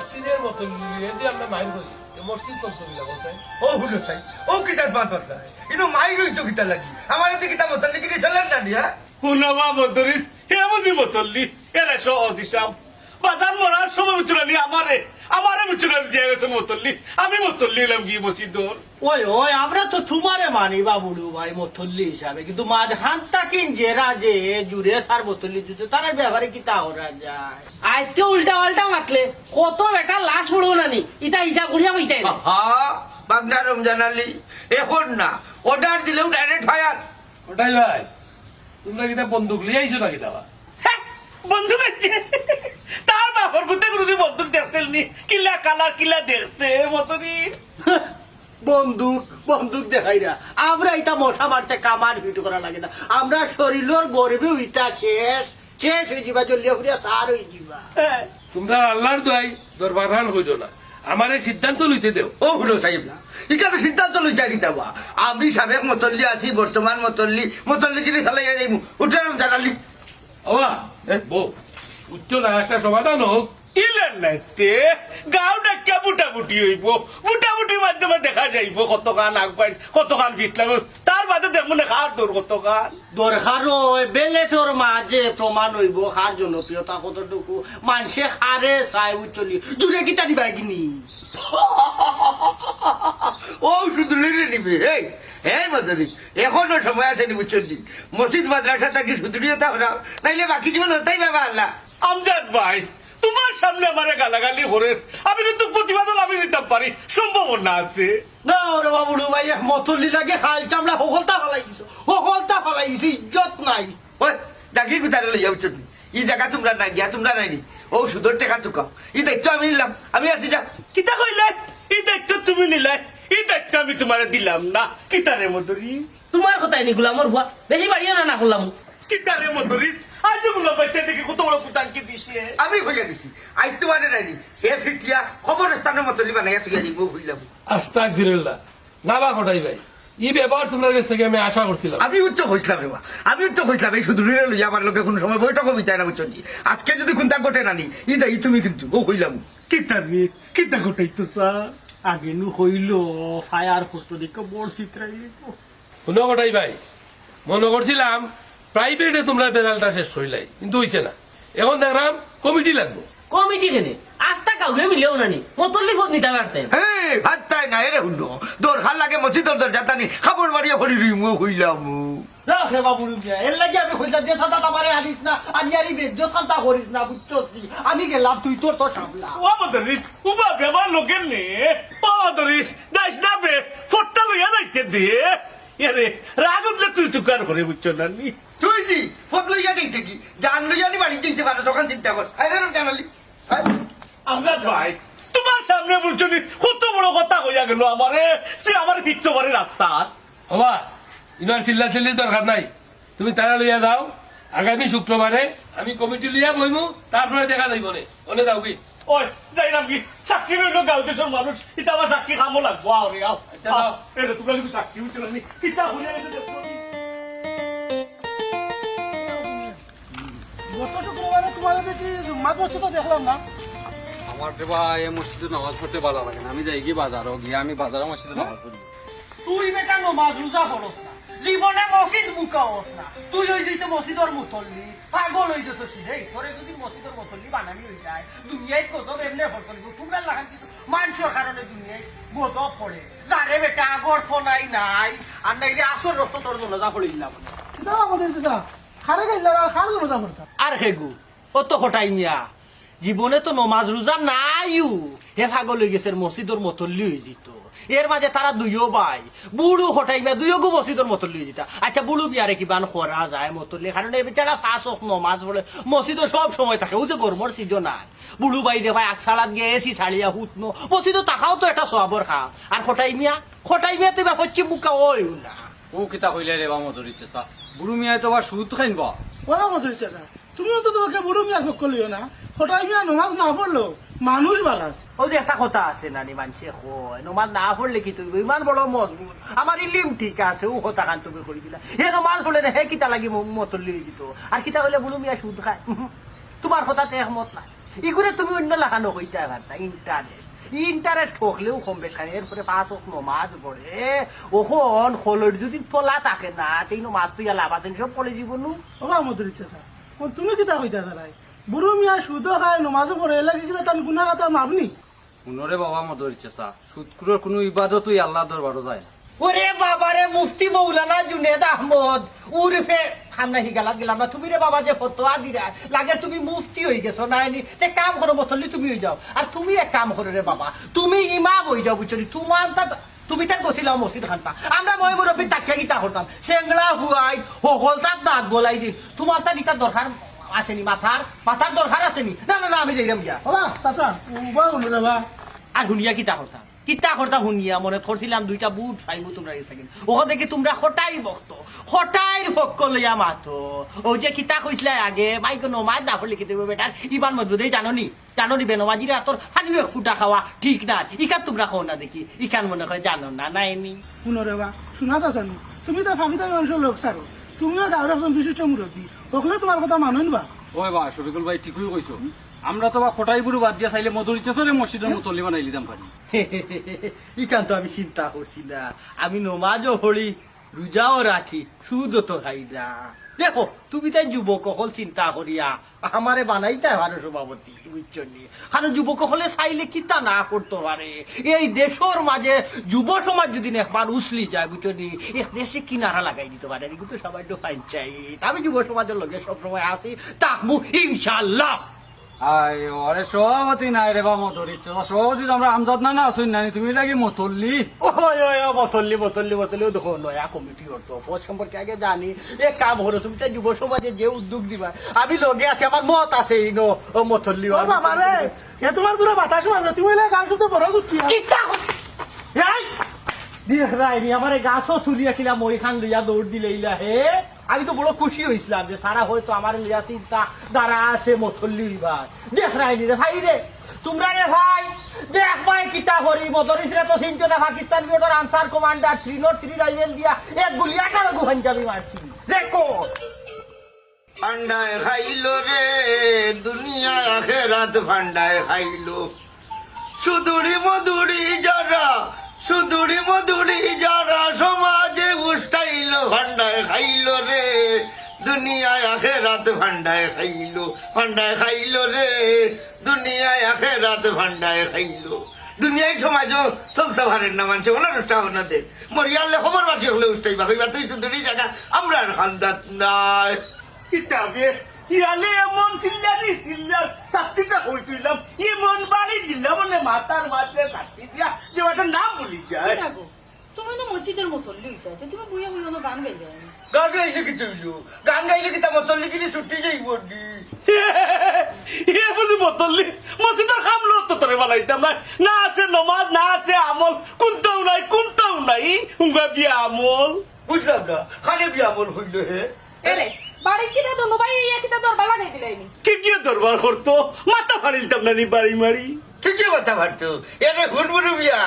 মসজিদের মতো এদি আমরা মাইর করি মসজিদ করতে গেলে কোথায় ও হুলো চাই। ও কিতার বাদ বাদ কিন্তু মাই হইতো কিতা লাগি। আমার এতে কিতা মতন লিখি চলেন না দিয়া হুনামা বদরিস হে বুঝি মতল্লি এরা সহ দিশাম বাজার মরার সময় মুচুরালি আমারে। আমারে মুচুরালি দিয়ে গেছে মতল্লি আমি মতল্লি এলাম গিয়ে বসি দোর ওই ওই আমরা তো তোমারে মানি বাবুড়ু ভাই মথল্লি হিসাবে। কিন্তু মাঝ হান্তা কিন যে রাজে জুড়ে সার মথল্লি দিতে তারা ব্যবহারে কি তা ওরা যায়? আজকে উল্টা পাল্টা মাতলে কত বেটা লাশ উড়বো না নি ইটা হিসাব করিয়া কইতাই না হা বাগনা রমজান আলী এখন না অর্ডার দিলেও ডাইরেক্ট ফায়ার ওটাই ভাই তোমরা কিতা বন্দুক লিয়ে আইছো নাকি দাবা বন্দুক আছে। তার বাপর গুতে গুরুদি বন্দুক নি? কিলা কালার কিলা দেখতে মতনি বন্দুক বন্দুক দেখাইরা আমরা এটা মশা মারতে কামার ভিটু করা লাগে না। আমরা শরীরের গরিবে শেষ। শেষ হয়ে যাবা জলিয়া ফুরিয়া সার হয়ে যাবা। তোমরা আল্লাহর দোয়াই দরবার হান হইল না। আমার এই সিদ্ধান্ত লইতে দেও। ও হুলো সাহেব না ইকানে সিদ্ধান্ত লইতা কিতা বা আমি সাবেক মতল্লি আছি বর্তমান মতল্লি। মতল্লি জিনিস চালাইয়া যাইমু। উঠে আলী অবা বউ উচ্চ না একটা সমাধান হোক। গাও ডাক্কা হইব। মাধ্যমে দেখা যাইব কত গান আগবাই কত গান পিছলাম তার বাদে দেখব না খাওয়ার দূর কত গান দরকার বেলেটর মাঝে প্রমাণ হইব খার জনপ্রিয়তা কতটুকু। মানুষে খারে চাই উচ্চলি। দূরে কি টানি বাইকিনি ও শুধু নিবি। এই এই মতলি এখনও সময় আছে নি বুঝছেন মসজিদ মাদ্রাসা থাকি তা না। নাইলে বাকি জীবন হতাই বাবা আল্লাহ। আমজাদ ভাই সামনে আমারে গালাগালি করে আমি কিন্তু প্রতিবাদ আমি দিতে পারি। সম্ভাবনা আছে। না ওরে বাবুড়ু ভাই মতলি লাগে খাল চামড়া সকলতা ফালাই দিছো সকলতা ফালাই দিছো ইজ্জত নাই। ওই জাগি গুতারে লইয়া বুঝছেন ই জায়গা তোমরা নাই গিয়া তোমরা নাইনি ও সুদর টেকা চুকাও ই দায়িত্ব আমি নিলাম। আমি আছি যা। কিতা কইলে? এই দায়িত্ব তুমি নিলে। এই দায়িত্ব আমি তোমারে দিলাম না। কিতারে মধুরি? তোমার কথাই নি গুলামর ভুয়া বেশি বাড়িও না না করলাম কিতারে মধুরি? আজ বাচ্চা দেখে কত বড় কুতানকে দিছে? আমি হইয়া দিছি আইস তোমারে নাইনি হে ফিটিয়া খবর স্থানের মতলি বানাইয়া তুই দিব হইলাম আস্তাক না বা ঘটাই ভাই এই ব্যবহার তোমার কাছ থেকে আমি আশা করছিলাম। আমি উচ্চ হইছিলাম রে আমি উচ্চ হইছিলাম এই শুধু রিলে লইয়া আমার লোকে কোনো সময় বৈঠক হইতাই না বুঝছেন আজকে যদি কোনটা ঘটে নানি ই দায়ী তুমি কিন্তু ও হইলাম কিতারে কিতা ঘটাইতো স্যার আগে নু হইল ফায়ার করতো দেখো বড় চিত্রাই শুনো ঘটাই ভাই মনে করছিলাম প্রাইভেটে তোমরা রেজাল্টটা শেষ হইলাই কিন্তু হইছে না। এখন দেখলাম কমিটি লাগবো। কমিটি কেনে? আস্তা কাউকে মিলেও না নি মতল্লি ফোন নিতে পারতেন হ্যাঁ ভাত তাই না এরে হুন্ড দরকার লাগে মসজিদর দরজা টানি খাবার মারিয়া ভরি রইম ও হইলাম রে এর লাগে আমি কইলাম যে সাদা তামারে আনিস না করিস না বুঝছস? আমি গেলাম তুই তোর তো সামলা ও মধুরিস উবা বেবার লোকের নে? ও মধুরিস দাস না বে? ফটটা লইয়া যাইতে দে। এরে রাগ উঠলে তুই তুকার করে বুঝছ না নি জি ফট লইয়া যাইতে কি? জান লইয়া নি বাড়ি যাইতে পারো তখন চিন্তা কর আরে জানালি আমরা ভাই তোমার সামনে বলছো কত বড় কথা হইয়া গেল আমারে তুই আমার রাস্তা। ইনার চিল্লা চিল্লির দরকার নাই। তুমি তারা লইয়া যাও। আগামী শুক্রবারে আমি কমিটি লইয়া বইমু তারপরে দেখা যাইব নে। অনে যাও কি? ওই যাইলাম কি? সাক্ষী রইল গাঁও দেশের মানুষ ইটা আমার সাক্ষী খামো লাগবো আরে আও। দাও। এটা তোমরা কিন্তু সাক্ষী না কিতা হইয়া গত শুক্রবারে তোমার দেখি জুম্মাত মসজিদও দেখলাম না। আমার রে ভাই এই মসজিদে নামাজ পড়তে ভালো লাগে না। আমি যাই কি বাজারও গিয়ে আমি বাজারে মসজিদে নামাজ পড়ি। তুই বেটা নমাজ রোজা করস না। জীবনে মসজিদ না। তুই মসজিদর পাগল হই যেত রে তোরে যদি মসজিদর মুতল্লি বানানি হই যায় দুনিয়ায় গজব এমনি হরতলিব তোমরা লাগান কিছু। মানুষের কারণে দুনিয়ায় গজব পড়ে। যারে বেটা আগর ফোনাই নাই আর নাইলে আসর রক্ত তোর জন্য যা পড়ে দিলাম। যা খারে গেলার আর খারে রোজা করতাম আর হেগু ও তো হটাই মিয়া। জীবনে তো নমাজ রোজা নাইও। হে ভাগল হয়ে গেছে মসজিদর মতল্লি হয়ে যেত এর মাঝে তারা দুইও ভাই বুড়ো হটাই মিয়া দুইও গো মসজিদর মতল্লি হয়ে যেত আচ্ছা বুড়ো বিয়ারে কিবান করা যায় মতল্লি কারণ এই বেচারা ফাঁস হোক নমাজ পড়ে মসজিদও সব সময় থাকে ও যে গরমর সিজন আর। বুড়ো ভাই যে ভাই আকসালাত গিয়ে এসি ছাড়িয়া হুতনো মসজিদও তাকাও তো এটা সবর খা আর খটাই মিয়া খটাই মিয়া তুই হচ্ছে মুখা ওই না। ও কিতা কইলে রে বা মধুর ইচ্ছে চা। বুড়ো মিয়ায় তো বা সুদ খাইনবা ওরা মধুর চাচা তুমিও তো তোমাকে বুড়ো মিয়ার পক্ষ লিও না। হঠাৎ মিয়া নমাজ না পড়ল মানুষ আছে। ওই যে একটা কথা আছে নানি মানুষে কয় নমাজ না পড়লে কি তুমি ইমান বড় মজবুত? আমার ইলিম ঠিক আছে ও কথা কান তুমি করে দিলা। হে নমাজ না হে কিতা লাগি মতল দিত আর কিতা হইলে বুলু মিয়া সুদ খায়। তোমার কথাতে একমত না এগুলো তুমি অন্য লাগানো হইতে পারতা ইন্টারেস্ট ইন্টারেস্ট হকলেও কম বেশি এরপরে পাঁচ হোক নমাজ পড়ে ওখন হলর যদি তোলা থাকে না তেই নমাজ তুই লাভ আছেন সব পড়ে জীবনু। ওবা মধুরী চাচা ও তুমি কিতা কইতা দাঁড়াই বুড়ো মিয়া সুদ খায় নমাজও পড়ে এলাকা কিতা তার গুণা কথা মাপনি উনরে বাবা মদর ইচ্ছা সুদকুরের কোনো ইবাদতই আল্লাহ দরবারও যায় না। ওরে বাবারে মুফতি মৌলানা জুনেদ আহমদ উর্ফে খান্না হিগালা গেলাম না তুমি রে বাবা যে ফতোয়া দিরা লাগে তুমি মুফতি হয়ে গেছো না তে কাম করো মতলি তুমি হয়ে যাও। আর তুমি এক কাম করো রে বাবা তুমি ইমাম হয়ে যাও বুঝছ? তোমার তা তুমি তাক গছিলাম মসজিদ খানটা। আমরা মই মুরব্বী তাকিয়া গিতা করতাম সেংলা হুয়াই হকল তার দাঁত গলাই দিন। তোমার তার ইটার দরকার আসেনি মাথার মাথার দরকার আসেনি। না না না আমি যাইরাম গিয়া। ওবা চাচা বা। আর হুনিয়া কিতা করতাম কিতা করতা শুনিয়া মনে করছিলাম দুইটা বুট ফাইমু তোমরা থাকেন ওখান থেকে তোমরা হটাই বক্ত হটাই ভক্ক লইয়া মাতো। ও যে কিতা কইসলে আগে মাইকে নমাজ না হলে কিতে বেটার ইবান মজবুদে জাননি জাননি বে নমাজিরা তোর খালি এক ফুটা খাওয়া ঠিক না ইকান তোমরা খাও না দেখি ইকান মনে হয় জানো না নাইনি শুনো রে বা শোনা চাচা নি তুমি তো ফাঁকি দাবি মানুষের লোক সারো তুমিও একজন বিশিষ্ট মুৰব্বী সকলোৱে তোমাৰ কথা মানুহ বা? ওই বা শফিকুল ভাই ঠিকই কইছো আমরা তো বা খোটাই বুড়ো বাদ দিয়া চাইলে মদর ইচ্ছা রে মসজিদের মতলি বানাই দিতাম পারি। ইকান তো আমি চিন্তা করছি না। আমি নমাজও হরি রোজাও রাখি, সুদও তো খাই না। দেখো, তুমি তাই যুবক হল চিন্তা করিয়া, আমারে বানাইতে পারো সভাপতি, বুঝছ নি? কারণ যুবক হলে চাইলে কিতা না করতে পারে? এই দেশের মাঝে যুব সমাজ যদি একবার উসলি যায়, বুঝছ নি? এক দেশে কিনারা লাগাই দিতে পারে কিন্তু সবাই তো ফাইন চাই আমি যুব সমাজের লগে সবসময় আসি তাকমু ইনশাল্লাহ আই ওরে সভাপতি নাই রে বা মদর ইচ্ছা সভাপতি আমরা আমজাদ না আসুন তুমি মতল্লি? দেখো নয়া কমিটি সম্পর্কে আগে জানি। এক কাম হলো তুমি তো যুব সমাজে যে উদ্যোগ দিবা আমি লগে আছি আমার মত আছে এই নো ও মতল্লি ও বাবা। রে এ তোমাৰ দূৰে বাতাস মাৰে তুমি এলে গান শুনতে বড় গুষ্টি কিতা এই! দেখ রাইনি আমার গাছও তুলিয়া খিলা মই খান লইয়া দৌড় দিলে হে আমি তো বড় খুশি হয়েছিলাম যে তারা হয়তো আমার লিয়া চিন্তা দ্বারা আছে মথল্লি ভাই। দেখ রাইনি রে ভাই রে। তোমরা রে ভাই, দেখ ভাই কিতা করি। মদরিস রে তো সিনছো না Pakistan বিওটার Ansar commander three nought three rifle দিয়া এক গুলি আঠারো গু পাঞ্জাবি মারছি। রেকর্ড ভান্ডায় খাইলো রে, দুনিয়া আখেরাত ভান্ডায় খাইলো। সুদুড়ি মধুরি যারা সুদুড়ি মধুরি যারা দুনিয়ায় আখেরাত ভান্ডায় খাইলো ভান্ডায় খাইলো রে। দুনিয়ায় আখেরাত ভান্ডায় খাইলো। দুনিয়ায় সমাজও চলতে পারেন না মানুষ ওনার উষ্ঠা না দে। মরিয়ালে খবর বাসি হলে উষ্টাইবা কইবা তুই সুদুড়ি জায়গা আমরা আর খান্দাত নাই। কিতাবে ইয়ালে এমন সিল্লারি সিল্লার সাতটিটা হই তুইলাম? এমন বাড়ি দিলাম মানে মাথার মাঝে সাতটি দিয়া যে একটা নাম বলি যায়। তুমি তো মসজিদের মুসল্লি হইতে তুমি বুঝে বুঝে গান গাইলে গান গাইলে কি তুইল গান গাইলে কি তা কিনে ছুটি যাইব নি এ বুঝি বতললি মসজিদের খামলো তো তোরে বানাইতাম না না আছে নমাজ না আছে আমল কোনটাও নাই কোনটাও নাই উঙ্গা বিয়া আমল বুঝলাম না খানে বিয়া হইল হে এরে বাড়ি কিটা তো নবাই ইয়া কিটা দরবার লাগাই দিলাইনি কে কি দরবার করতো মাথা ফাড়িলতাম না নি বাড়ি মারি ঠিকই কথা পারতো এরে হুনমুনু বিয়া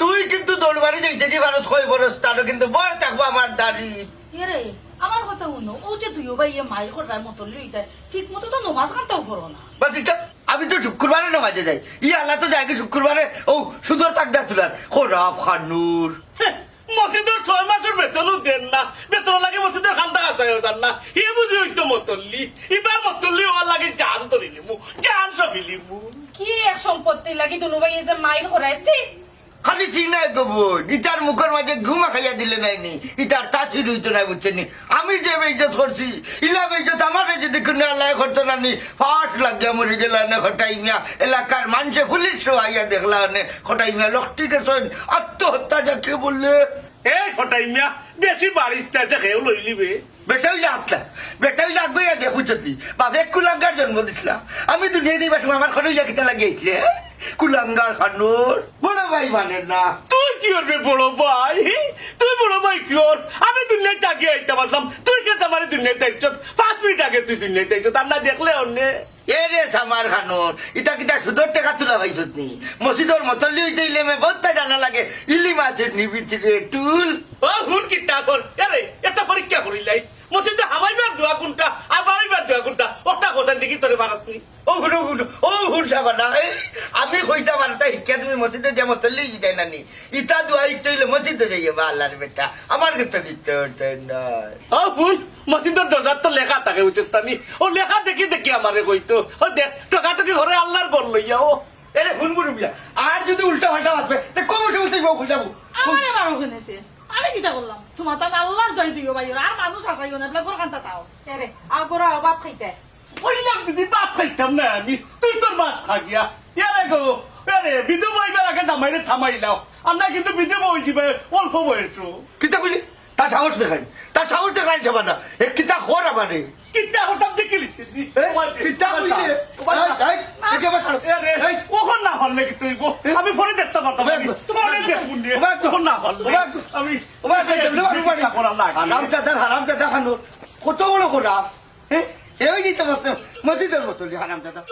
তুই কিন্তু দৌড়বাড়ি যাইতে কি মানুষ কই বরস তারও কিন্তু বড় থাকব আমার দাড়ি। এরে আমার কথা শুনো ও যে তুইও ভাই ইয়ে মায়ের করার মতো লইতে ঠিক মতো তো নমাজ কানতেও করো না। বাস এটা আমি তো শুক্রবারে নামাজে যাই। ই আল্লাহ তো যাই কি শুক্রবারে ও সুন্দর তাকদা তুলার। খোরাব খানুর হ্যাঁ, মসজিদের ছয় মাসের বেতনও দেন না বেতন লাগে মসজিদের খান্তা আছে দেন না। হে বুঝি হইতো মতল্লি এবার মতল্লি হওয়ার লাগে জান ধরে নিমু জান সফি লিমু কি এক সম্পত্তি লাগি দুনু ভাই এই যে মায়ের করাইছি? খালি চিনাই গব ইটার মুখের মাঝে ঘুমা খাইয়া দিলে নাইনি ইটার তাসির হইতো না বুঝছেন আমি যে বেজত করছি ইলা বেজত আমার যদি কোনো আল্লাহ করতো না নি ফাট লাগিয়া মরে গেল না খটাই মিয়া এলাকার মানুষে পুলিশ আইয়া দেখলা নে খটাই মিয়া লক্ষিতে শোন আত্মহত্যা যাকে বললে। এই হটাই মিয়া বেশি বাড়ির চাষে খেয়েও লই লিবে বেটা হইলে আসলা বেটা হইলে আগে দেখু বাপে কুলাঙ্গার জন্ম দিছিলা। আমি দুনিয়া সময় আমার কিতা লাগিয়েছিলে কুলাঙ্গার খানুর বড় ভাই মানে না। তুই কি করবে বড় ভাই? তুই বড় ভাই কি কর? আমি দুনিয়াতে আগে আইতে পারলাম তুই কে আমার দুনিয়াতে আইছ পাঁচ মিনিট আগে তুই দুনিয়াতে আইছ তার না দেখলে অন্য। এ রে সামার খানুর ইটা কিতা সুদর টাকা তুলা ভাই নি মসজিদর মতল্লি হইতে ইলে মে বহুত জানা লাগে। ইলি মাছের নিবিতিরে টুল। ও হুন কি তা কর আরে একটা পরীক্ষা করিলাই। মসজিদে হামাইবার দোয়া কোনটা? আর বাড়াইবার দোয়া কোনটা? ওটা কোথায় দেখি তোরে বারাসনি ও গুলো গুলো ও হুলটা বানা আমি কইতা পারতা শিক্ষা তুমি মসজিদে যে মতলি জিতে নানি ইটা দুয়া ইটা হইলে মসজিদে যাইয়ে বা আল্লাহর বেটা আমার কিন্তু কিচ্ছু হতে নাই ও ভুল মসজিদের দরজার তো লেখা থাকে উচিত তানি ও লেখা দেখি দেখি আমারে কইতো। ও দেখ টকাটকি ঘরে আল্লাহর গর লইয়া ও। এরে হুন বুড়ু বিয়া আর যদি উল্টা পাল্টা বাঁচবে তে কম উঠে উঠে যাব যাব আমার এবার ওখানেতে। আমি কিটা করলাম। তোমার তার আল্লাহর দয় দিও ভাই আর মানুষ আসাইও না বলে গোরখান্তা তাও। এরে আগরা অবাদ খাইতে। কইলাম দিদি বাপ খাইতাম না আমি তুই তোর বাপ খা গিয়া। ইয়ারে গো আরে বিধু বইবার আগে জামাইরে থামাইলাও আমরা কিন্তু বিধু বই যাবে অল্প বয়সু কিতা কইলি? তার সাহস দেখাই। তার সাহস দেখাই যাবা না এ কিতা খোর আমারে। আমি পরে দেখতে পারতাম কত বড় করা? এই যে মসজিদের মতো হারাম চাদা